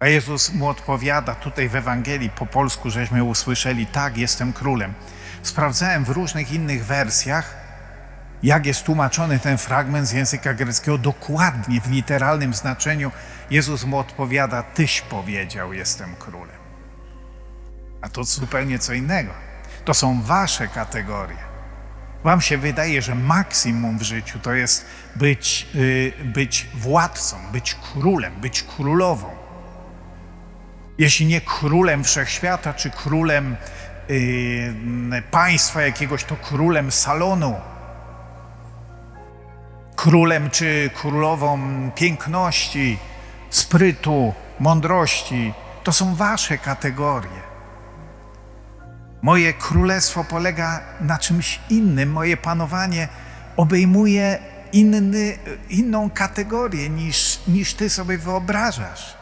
A Jezus mu odpowiada tutaj w Ewangelii po polsku, żeśmy usłyszeli, tak, jestem królem. Sprawdzałem w różnych innych wersjach, jak jest tłumaczony ten fragment z języka greckiego dokładnie, w literalnym znaczeniu. Jezus mu odpowiada, tyś powiedział, jestem królem. A to zupełnie co innego. To są wasze kategorie. Wam się wydaje, że maksimum w życiu to jest być, y, być władcą, być królem, być królową. Jeśli nie królem wszechświata, czy królem y, państwa jakiegoś, to królem salonu. Królem czy królową piękności, sprytu, mądrości. To są wasze kategorie. Moje królestwo polega na czymś innym. Moje panowanie obejmuje inny, inną kategorię niż, niż ty sobie wyobrażasz.